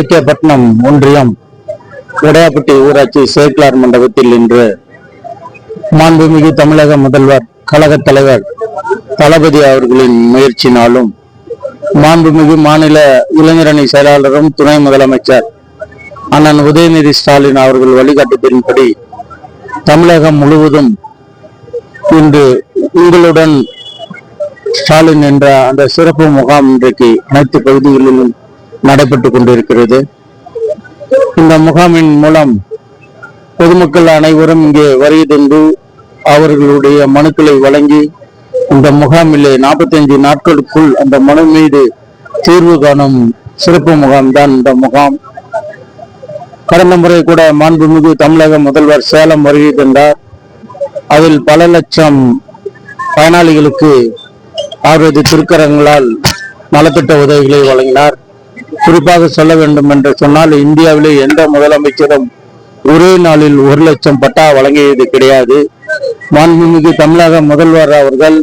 டிஏகேபட்டினம் ஒன்றியம் உடையாப்பட்டி ஊராட்சி சேக்கிலார் மண்டபத்தில் இன்று மாண்புமிகு தமிழக முதல்வர் கழகத் தலைவர் தளபதி அவர்களின் முயற்சினாலும் மாண்புமிகு மாநில இளைஞரணி செயலாளரும் துணை முதலமைச்சர் அண்ணன் உதயநிதி ஸ்டாலின் அவர்கள் வழிகாட்டுதலின்படி தமிழகம் முழுவதும் இன்று உங்களுடன் ஸ்டாலின் என்ற அந்த சிறப்பு முகாம் இன்றைக்கு அனைத்து பகுதிகளிலும் நடைபெற்றுக் கொண்டிருக்கிறது. இந்த முகாமின் மூலம் பொதுமக்கள் அனைவரும் இங்கே வருகை தந்து அவர்களுடைய மனுக்களை வழங்கி இந்த முகாமிலே 45 நாட்களுக்குள் அந்த மனு மீது தீர்வு காணும் சிறப்பு முகாம் தான் இந்த முகாம். கடந்த முறை கூட மாண்புமிகு தமிழக முதல்வர் சேலம் வருகை தந்தார். அதில் பல லட்சம் பயனாளிகளுக்கு அவரது திருக்கரங்களால் நலத்திட்ட உதவிகளை வழங்கினார். குறிப்பாக சொல்ல வேண்டும் என்று சொன்னால் இந்தியாவிலே எந்த முதலமைச்சரும் ஒரே நாளில் ஒரு லட்சம் பட்டா வழங்கியது கிடையாது. மாண்புமிகு தமிழக முதல்வர் அவர்கள்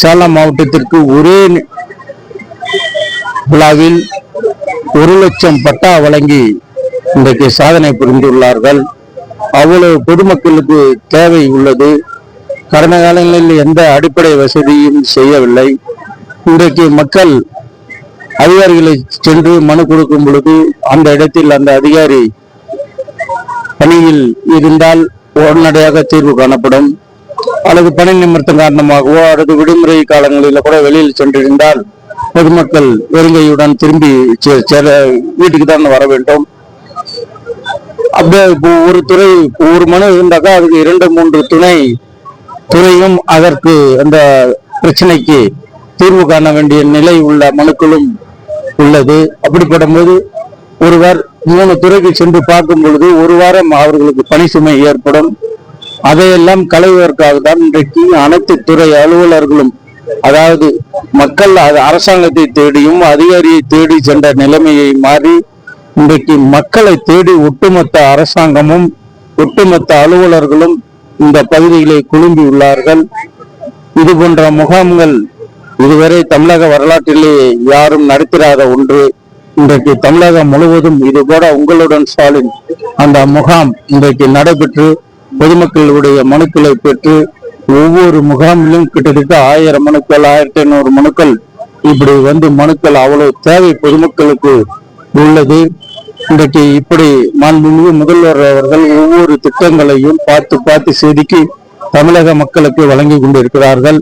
சேலம் மாவட்டத்திற்கு ஒரே விழாவில் ஒரு லட்சம் பட்டா வழங்கி இன்றைக்கு சாதனை புரிந்துள்ளார்கள். அவ்வளவு பொதுமக்களுக்கு தேவை உள்ளது. கடந்த காலங்களில் எந்த அடிப்படை வசதியும் செய்யவில்லை. இன்றைக்கு மக்கள் அதிகாரிகளை சென்று மனு கொடுக்கும் பொழுது அந்த இடத்தில் அந்த அதிகாரி பணியில் இருந்தால் உடனடியாக தீர்வு காணப்படும். அல்லது பணி நிமித்தம் காரணமாகவோ அல்லது விடுமுறை காலங்களில் கூட வெளியில் சென்றிருந்தால் பொதுமக்கள் வெறுங்கையுடன் திரும்பி வீட்டுக்கு தான் வர வேண்டும். அப்படியே இப்போ ஒரு துறை ஒரு மனு இருந்தாக்கா அதுக்கு இரண்டு மூன்று துணை துறையும் அதற்கு அந்த பிரச்சனைக்கு தீர்வு காண வேண்டிய நிலை உள்ள மனுக்களும் உள்ளது. அப்படிப்படும் போது ஒருவர் மூணு துறைக்கு சென்று பார்க்கும் பொழுது ஒரு வாரம் அவர்களுக்கு பணி சுமை ஏற்படும். அதையெல்லாம் களைவதற்காக தான் இன்றைக்கு அனைத்து துறை அலுவலர்களும் அதாவது மக்கள் அது- அரசாங்கத்தை தேடியும் அதிகாரியை தேடி சென்ற நிலைமையை மாறி இன்றைக்கு மக்களை தேடி ஒட்டுமொத்த அரசாங்கமும் ஒட்டுமொத்த அலுவலர்களும் இந்த பகுதிகளை குழும்பியுள்ளார்கள் இது போன்ற முகாம்கள் இதுவரை தமிழக வரலாற்றிலே யாரும் நடத்திராத ஒன்று. இன்றைக்கு தமிழகம் முழுவதும் இது போல உங்களுடன் ஸ்டாலின் அந்த முகாம் இன்றைக்கு நடைபெற்று பொதுமக்களுடைய மனுக்களை பெற்று ஒவ்வொரு முகாமிலும் கிட்டத்தட்ட ஆயிரம் மனுக்கள் ஆயிரத்தி ஐநூறு மனுக்கள் இப்படி வந்து மனுக்கள் அவ்வளவு தேவை பொதுமக்களுக்கு உள்ளது. இன்றைக்கு இப்படி மாண்புமிகு முதல்வர் அவர்கள் ஒவ்வொரு திட்டங்களையும் பார்த்து பார்த்து செதுக்கி தமிழக மக்களுக்கு வழங்கி கொண்டிருக்கிறார்கள்.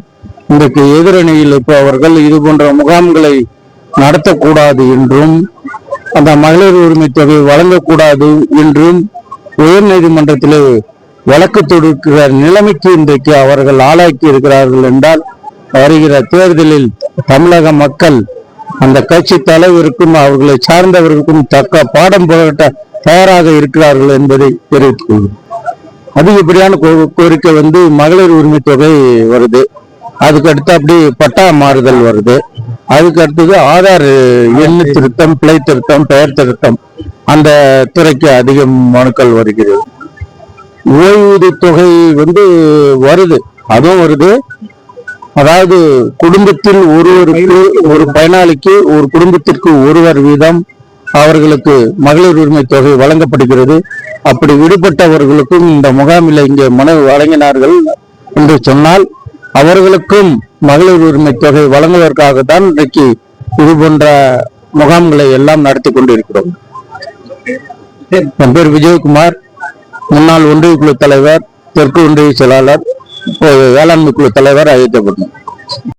இன்றைக்கு எதிரணியில் இப்போ அவர்கள் இது போன்ற முகாம்களை நடத்தக்கூடாது என்றும் அந்த மகளிர் உரிமை தொகை வழங்கக்கூடாது என்றும் உயர்நீதிமன்றத்திலே வழக்கு தொடுக்கிற நிலைமைக்கு இன்றைக்கு அவர்கள் ஆளாக்கி இருக்கிறார்கள் என்றால் வருகிற தேர்தலில் தமிழக மக்கள் அந்த கட்சி தலைவருக்கும் அவர்களை சார்ந்தவர்களுக்கும் தக்க பாடம் புகட்ட தயாராக இருக்கிறார்கள் என்பதை தெரிவித்துக் கொள்கிறோம் அதிகப்படியான கோ- கோரிக்கை வந்து மகளிர் உரிமை தொகை வருது. அதுக்கு அடுத்து அப்படி பட்டா மாறுதல் வருது. அதுக்கு அடுத்தது ஆதார் எண்ணு திருத்தம் பிழை திருத்தம் பெயர் திருத்தம் அந்த துறைக்கு அதிக மனுக்கள் வருகிறது. ஓய்வூதிய தொகை வந்து வருது. அதுவும் வருது. அதாவது குடும்பத்தில் ஒருவருக்கு ஒரு பயனாளிக்கு ஒரு குடும்பத்திற்கு ஒருவர் வீதம் அவர்களுக்கு மகளிர் உரிமை தொகை வழங்கப்படுகிறது. அப்படி விடுபட்டவர்களுக்கும் இந்த முகாமில் இங்கே மனு வழங்கினார்கள் என்று சொன்னால் அவர்களுக்கும் மகளிர் உரிமை தொகை வழங்குவதற்காக தான் இன்றைக்கு இது போன்ற முகாம்களை எல்லாம் நடத்தி கொண்டிருக்கிறோம். என் பேர் விஜயகுமார். முன்னாள் ஒன்றிய குழு தலைவர் தெற்கு ஒன்றிய செயலாளர் இப்போது வேளாண்மை குழு தலைவர் அழைக்கப்பட்டோம்